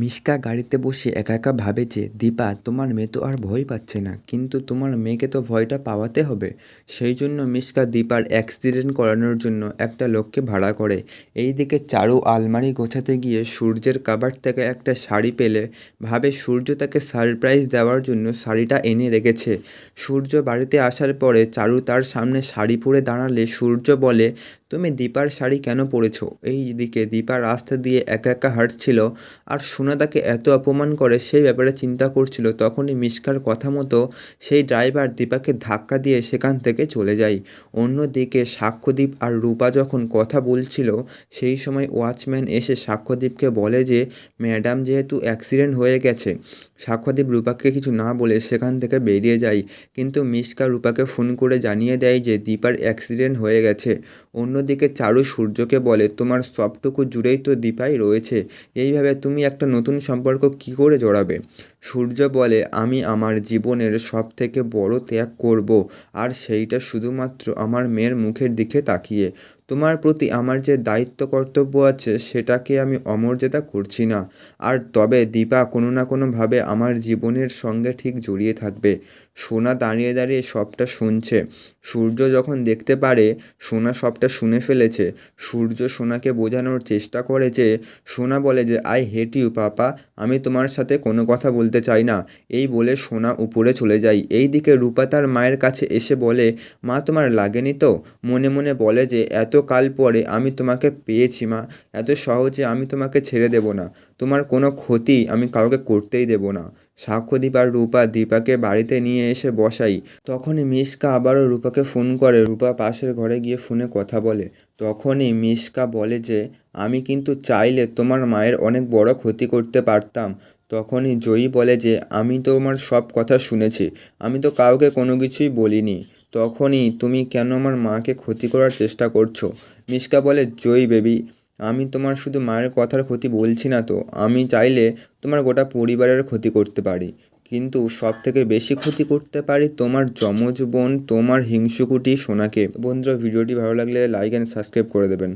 মিশকা গাড়িতে বসে একা একা ভাবে যে, দীপা, তোমার মেয়ে তো আর ভয় পাচ্ছে না, কিন্তু তোমার মেয়েকে তো ভয়টা পাওয়াতে হবে। সেই জন্য মিশকা দীপার অ্যাক্সিডেন্ট করানোর জন্য একটা লোককে ভাড়া করে। এই দিকে চারু আলমারি গোছাতে গিয়ে সূর্যের কাবার থেকে একটা শাড়ি পেলে, ভাবে সূর্য তাকে সারপ্রাইজ দেওয়ার জন্য শাড়িটা এনে রেখেছে। সূর্য বাড়িতে আসার পরে চারু তার সামনে শাড়ি পরে দাঁড়ালে সূর্য বলে, তুমি দীপার শাড়ি কেন পরেছো? এই দিকে দীপা রাস্তা দিয়ে একা একা হাঁটছিল, আর সোনা তাকে এত অপমান করে সেই ব্যাপারে চিন্তা করছিল, তখনই মিশকার কথা মতো সেই ড্রাইভার দীপাকে ধাক্কা দিয়ে সেখান থেকে চলে যায়। অন্যদিকে সাক্ষ্যদীপ আর রূপা যখন কথা বলছিল, সেই সময় ওয়াচম্যান এসে সাক্ষ্যদীপকে বলে যে, ম্যাডাম যেহেতু অ্যাক্সিডেন্ট হয়ে গেছে। সাক্ষ্যদীপ রূপাকে কিছু না বলে সেখান থেকে বেরিয়ে যায়, কিন্তু মিশকা রূপাকে ফোন করে জানিয়ে দেয় যে, দীপার অ্যাক্সিডেন্ট হয়ে গেছে। অন্যদিকে চারু সূর্যকে বলে, তোমার সবটুকু জুড়েই তো দীপাই রয়েছে। এইভাবে তুমি একটা নতুন সম্পর্ক কী করে জড়াবে? সূর্য বলে, আমি আমার জীবনের সব থেকে বড় ত্যাগ করব, আর সেইটা শুধুমাত্র আমার মেয়ের মুখের দিকে তাকিয়ে। তোমার প্রতি আমার যে দায়িত্ব কর্তব্য আছে, সেটাকে আমি অমর্যাদা করছি না। আর তবে দীপা কোনো না কোনোভাবে আমার জীবনের সঙ্গে ঠিক জড়িয়ে থাকবে। সোনা দাঁড়িয়ে দাঁড়িয়ে সবটা শুনছে। সূর্য যখন দেখতে পারে, সোনা সবটা শুনে ফেলেছে। সূর্য সোনাকে বোঝানোর চেষ্টা করে যে, সোনা বলে যে, আই হেট ইউ, পাপা, আমি তোমার সাথে কোনো কথা বলতে চাই না। এই বলে সোনা উপরে চলে যায়। এই দিকে রূপা তার মায়ের কাছে এসে বলে, মা, তোমার লাগেনি তো? মনে মনে বলে যে, এত কাল পরে আমি তোমাকে পেয়েছি, মা। এত সহজে আমি তোমাকে ছেড়ে দেব না। তোমার কোনো ক্ষতি আমি কাউকে করতেই দেব না। সাক্ষ্যদীপ আর রূপা দীপাকে বাড়িতে নিয়ে এসে বসাই। তখনই মিশকা আবারও রূপাকে ফোন করে। রূপা পাশের ঘরে গিয়ে ফোনে কথা বলে। তখনই মিশকা বলে যে, আমি কিন্তু চাইলে তোমার মায়ের অনেক বড় ক্ষতি করতে পারতাম। তখনই জয়ী বলে যে, আমি তোমার সব কথা শুনেছি। আমি তো কাউকে কোনো কিছুই বলিনি। তখনই তুমি কেন আমার মাকে ক্ষতি করার চেষ্টা করছ? মিশকা বলে, জয়ী বেবি, আমি তোমার শুধু মায়ের কথার ক্ষতি বলছি না তো। আমি চাইলে তোমার গোটা পরিবারের ক্ষতি করতে পারি। কিন্তু সব থেকে বেশি ক্ষতি করতে পারি তোমার যমজ বোন, তোমার হিংসুকুটি সোনাকে। বন্ধুরা, ভিডিওটি ভালো লাগলে লাইক অ্যান্ড সাবস্ক্রাইব করে দেবেন।